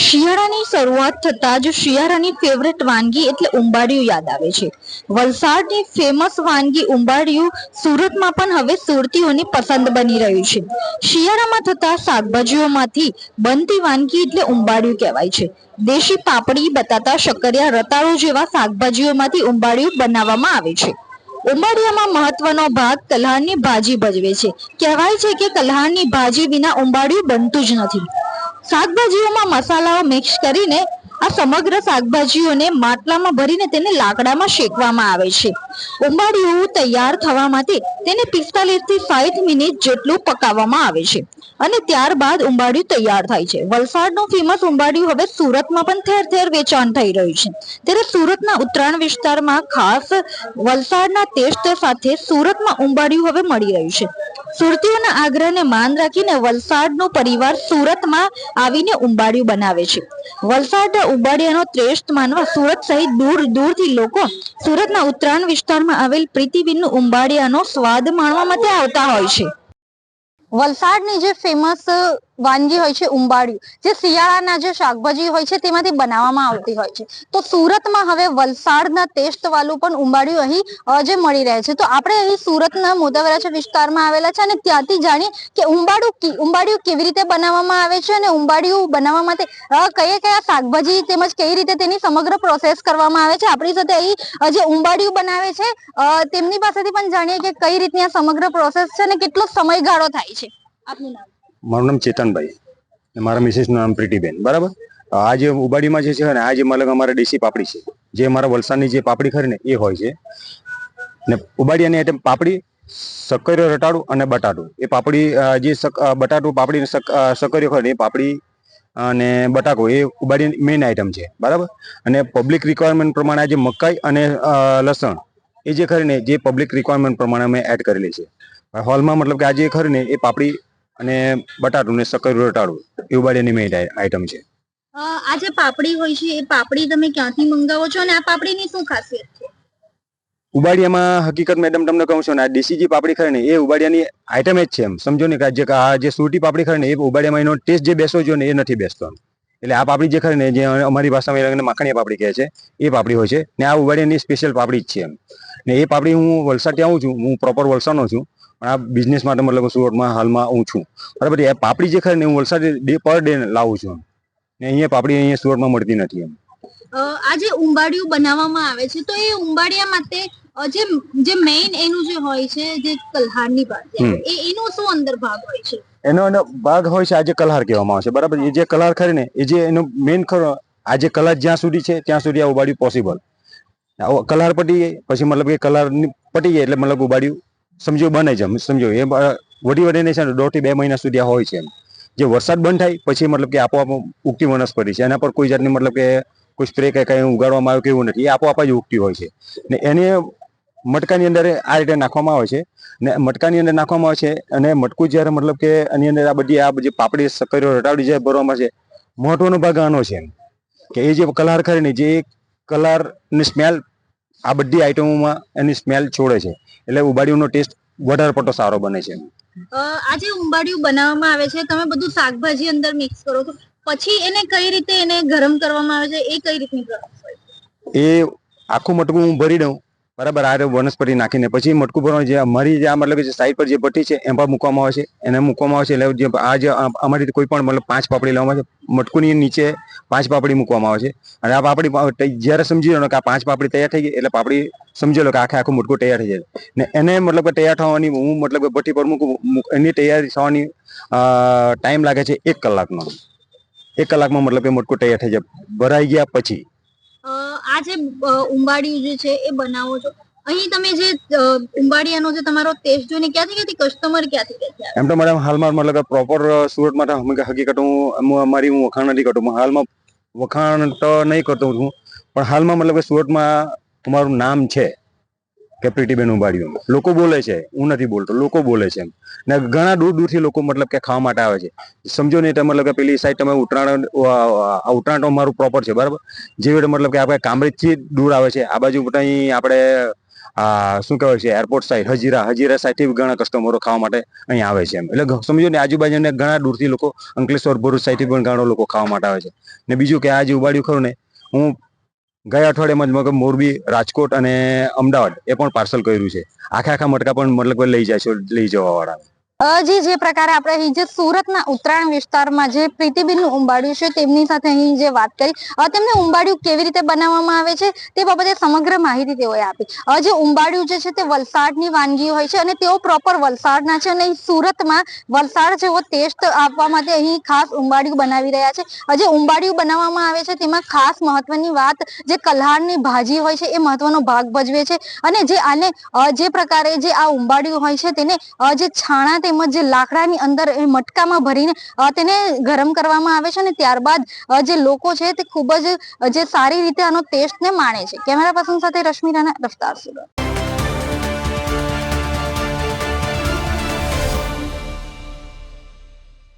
શિયાળાની શરૂઆત થતા જ શિયાળાની ફેવરેટ વાનગી એટલે ઉંબાડિયું યાદ આવે છે. વલસાડની ફેમસ વાનગી ઉંબાડિયું સુરતમાં પણ હવે સુરતીઓની પસંદ બની રહ્યું છે. શિયાળામાં થતા શાકભાજીઓમાંથી બનતી વાનગી એટલે ઉંબાડિયું કહેવાય છે. દેશી પાપડી, બટાટા શકરિયા રતાળુ જેવા શાકભાજીઓમાંથી ઉંબાડિયું બનાવવામાં આવે છે. ઉંબાડિયામાં મહત્વનો ભાગ કલ્હારની ભાજી ભજવે છે. કહેવાય છે કે કલ્હારની ભાજી વિના ઉંબાડિયું બનતું જ નથી. શાકભાજીઓમાં મસાલાઓ મિક્સ કરીને આ સમગ્ર શાકભાજીઓને માટલામાં ભરીને તેને લાકડામાં શેકવામાં આવે છે. ઉંબાડિયું તૈયાર થવા માટે તેને પિસ્તાલીસથી સાઠ મિનિટ જેટલું પકાવવામાં આવે છે અને ત્યારબાદ ઉંબાડિયું તૈયાર થાય છે. વલસાડનું ફેમસ ઉંબાડિયું હવે સુરતમાં પણ ઠેર ઠેર વેચાણ થઈ રહ્યું છે. ત્યારે સુરતના ઉત્તરાયણ વિસ્તારમાં ખાસ વલસાડના ટેસ્ટ સાથે સુરતમાં ઉંબાડિયું હવે મળી રહ્યું છે. સુરતીઓના આગ્રહને માન રાખીને વલસાડનો પરિવાર સુરતમાં આવીને ઉંબાડિયું બનાવે છે. વલસાડના ઉંબાડિયાનો શ્રેષ્ઠ માનવા સુરત સહિત દૂર દૂરથી લોકો સુરતના ઉત્તરાયણ વિસ્તારમાં આવેલ પ્રીતિબિનનું ઉંબાડિયાનો સ્વાદ માણવા માટે આવતા હોય છે. વલસાડની જે ફેમસ વાનગી હોય છે, ઉંબાડિયું. જે શિયાળાના જે શાકભાજી હોય છે, તેમાંથી બનાવવામાં આવતી હોય છે. તો સુરતમાં હવે વલસાડના ટેસ્ટ વાળું પણ ઉંબાડિયું અહીં જે મળી રહે છે. તો આપણે અહીં સુરતના મોદાવરા વિસ્તારમાં આવેલા છે, અને ત્યાંથી જાણીએ કે ઉંબાડું ઉંબાડિયું કેવી રીતે બનાવવામાં આવે છે, અને ઉંબાડિયું બનાવવા માટે કયા કયા શાકભાજી તેમજ કઈ રીતે તેની સમગ્ર પ્રોસેસ કરવામાં આવે છે. આપણી સાથે અહીં જે ઉંબાડિયું બનાવે છે તેમની પાસેથી પણ જાણીએ કે કઈ રીતની આ સમગ્ર પ્રોસેસ છે, અને કેટલો સમયગાળો થાય છે. આપનું નામ? મારું નામ ચેતનભાઈ ને મારા મિસિસનું નામ પ્રીતિબેન, બરાબર? આ જે ઉબાડીમાં જે છે ને, આ જે મતલબ અમારે દેશી પાપડી છે, જે અમારા વલસાડની જે પાપડી ખરી ને, એ હોય છે. ને ઉબાડિયાની આઈટમ પાપડી, સક્કરિયો રટાડું અને બટાટું. એ પાપડી જે બટાટું, પાપડી ને સક્કરિયો ખરી એ પાપડી અને બટાકો, એ ઉબાડીની મેઇન આઈટમ છે, બરાબર? અને પબ્લિક રિક્વાયરમેન્ટ પ્રમાણે જે મકાઈ અને લસણ, એ જે ખરી ને, જે પબ્લિક રિક્વાયરમેન્ટ પ્રમાણે અમે એડ કરેલી છે. હોલમાં મતલબ કે આ જે ખરી ને, એ પાપડી અને બટાટું ને સક્કરિયું રટાડું એ ઉબાડિયાની મેઇન આઈટમ છે. આ જે પાપડી હોય છે એ પાપડી તમે ક્યાંથી મંગાવો છો અને આ પાપડીની શું ખાસિયત છે? ઉબાડિયામાં હકીકત મેડમ તમને કહું છું ને આ દેશી જે પાપડી ખરે ને એ ઉબાડિયાની આઈટમ જ છે એમ. સમજો ને કે આ જે આ જે સુરતી પાપડી ખરે ને એ ઉબાડિયામાં એનો ટેસ્ટ જે બેસો જોઈએ ને એ નથી બેસતો એટલે આ પાપડી જે ખરે ને જે અમારી ભાષામાં એને માખણીયા પાપડી કહે છે એ પાપડી હોય છે. ને આ ઉબાડિયાની સ્પેશિયલ પાપડી જ છે એમ. ને એ પાપડી હું વલસાડથી આવું છું હું પ્રોપર વલસાડનો છું. પણ આ બિઝનેસ માટે મતલબ સુરતમાં હાલમાં હું છું. બરાબર એ પાપડી જે ખરી ને હું વલસાડ ડે પર ડે લાવું છું ને અહીંયા પાપડી અહીંયા સુરતમાં મળતી નથી એમ. આ જે ઉંબાડિયું બનાવવામાં આવે છે તો એ ઉંબાડિયા માટે જે જે મેઇન એનું જે હોય છે જે કલહારની ભાગ એ એનો શું અંદર ભાગ હોય છે? એનો એનો ભાગ હોય છે આજે કલહાર કહેવામાં આવે છે. બરાબર એ જે કલહાર ખરી ને એ જે એનો મેઇન ખરો આ જે કલર જ્યાં સુધી છે ત્યાં સુધી આ ઉબાડ્યું પોસિબલ કલહાર પટી ગઈ પછી મતલબ કે કલર પટી ગઈ એટલે મતલબ ઉબાડ્યું સમજો, બને છે. સમજો, એ વડી વડીને છે ને દોઢથી બે મહિના સુધી હોય છે એમ. જે વરસાદ બંધ થાય, પછી મતલબ કે આપોઆપ ઉગતી વનસ્પતિ છે. એના પર કોઈ જાતની મતલબ કે કોઈ સ્પ્રે કે કંઈ ઉગાડવામાં આવ્યું કે એવું નથી. એ આપોઆપ જ ઉગતી હોય છે. ને એને મટકાની અંદર આ રીતે નાખવામાં આવે છે. ને મટકાની અંદર નાખવામાં આવે છે. અને મટકું જ્યારે મતલબ કે એની અંદર આ બધી આ બધી પાપડી સકરીઓ રટાવડી જે ભરવામાં છે, મહત્વનો ભાગ આનો છે કે એ જે કલર ખરીને જે કલારની સ્મેલ આ બધી આઈટમોમાં એની સ્મેલ છોડે છે. એટલે ઉંબાડિયું ટેસ્ટ વધારે પડતો સારો બને છે. આ જે ઉંબાડિયું બનાવવામાં આવે છે. તમે બધું શાકભાજી અંદર મિક્સ કરો છો. પછી એને કઈ રીતે એને ગરમ કરવામાં આવે છે? એ કઈ રીતની પ્રોસેસ હોય એ આખું મટકું હું ભરી દઉં. બરાબર, આ વનસ્પતિ નાખીને. પછી મટકું ભરવાનું જે અમારી જે આ મતલબ જે સાઈડ પર જે ભઠ્ઠી છે, એમાં મૂકવામાં આવે છે. એને મૂકવામાં આવે છે એટલે જે આ જે અમારી કોઈ પણ મતલબ પાંચ પાપડી લેવામાં આવે છે, મટકુની નીચે પાંચ પાપડી મૂકવામાં આવે છે. અને આ પાપડી જ્યારે સમજી લો કે આ પાંચ પાપડી તૈયાર થઈ ગઈ, એટલે પાપડી સમજી લો કે આખે આખું મટકું તૈયાર થઈ જાય ને એને મતલબ કે તૈયાર થવાની, હું મતલબ કે ભઠ્ઠી પર મૂકું એની તૈયારી થવાની ટાઈમ લાગે છે એક કલાકનો. એક કલાકમાં મતલબ કે મટકું તૈયાર થઈ જાય. ભરાઈ ગયા પછી આ જે ઉંબાડિયું જે છે એ બનાવો છો. અહીં તમે જે ઉંબાડિયાનો જે તમારો ટેસ્ટ જોઈને ક્યાંથી ક્યાંથી કસ્ટમર ક્યાંથી ક્યાંથી? એમ તો મેડમ હાલમાં મતલબ પ્રોપર સુરત માટે હકીકત હું હું- અમારી હું વખાણ નથી કરતો. હાલમાં વખાણ તો નહીં કરતો છું પણ હાલમાં મતલબ કે સુરતમાં અમારું નામ છે. કે પ્રીતિબેન ઉબાડિયું લોકો બોલે છે, હું નથી બોલતો, લોકો બોલે છે એમ. ને ઘણા દૂર દૂરથી લોકો મતલબ કે ખાવા માટે આવે છે. સમજો ને તો મતલબ કે પેલી સાઈડ તમે ઉત્તરાયણ ઉત્તરાયણ તો મારું પ્રોપર છે, બરાબર? જેવી રીતે મતલબ કે આપણે કામરેજથી દૂર આવે છે, આ બાજુ અહીં આપણે શું કહેવાય છે એરપોર્ટ સાઈડ હજીરા હજીરા સાઈડથી ઘણા કસ્ટમરો ખાવા માટે અહીં આવે છે એમ. એટલે સમજો ને આજુબાજુને ઘણા દૂરથી લોકો અંકલેશ્વર ભરૂચ સાઈડથી પણ ઘણા લોકો ખાવા માટે આવે છે. ને બીજું કે આ જે ઉબાડ્યું ખરું ને, હું ગયા અઠવાડિયામાં જ મતલબ મોરબી રાજકોટ અને અમદાવાદ એ પણ પાર્સલ કર્યું છે. આખા આખા મટકા પણ મતલબ લઈ જાય છે લઈ જવા વાળા અ, જી જે પ્રકારે આપણે અહીં જે સુરતના ઉત્તરાયણ વિસ્તારમાં જે પ્રીતિબેનનું ઉંબાડિયું છે, તેમની સાથે અહીં જે વાત કરી તેમને ઉંબાડિયું કેવી રીતે બનાવવામાં આવે છે, તે બાબતે સમગ્ર માહિતી તેઓએ આપી. જે ઉંબાડિયું જે છે, તે વલસાડની વાનગી હોય છે અને તેઓ પ્રોપર વલસાડના છે અને સુરતમાં વલસાડ જેવો ટેસ્ટ આપવા માટે અહીં ખાસ ઉંબાડિયું બનાવી રહ્યા છે. જે ઉંબાડિયું બનાવવામાં આવે છે, તેમાં ખાસ મહત્વની વાત જે કલ્હારની ભાજી હોય છે, એ મહત્વનો ભાગ ભજવે છે અને જે આને જે પ્રકારે જે આ ઉંબાડિયું હોય છે, તેને જે છાણા તેમજ લાકડાની અંદર મટકામાં ભરીને તેને ગરમ કરવામાં આવે છે અને ત્યારબાદ જે લોકો છે તે ખૂબ જ જે સારી રીતે આનો ટેસ્ટને માણે છે. કેમેરા પર્સન સાથે રશ્મિ રાણા રફતાર સુરત.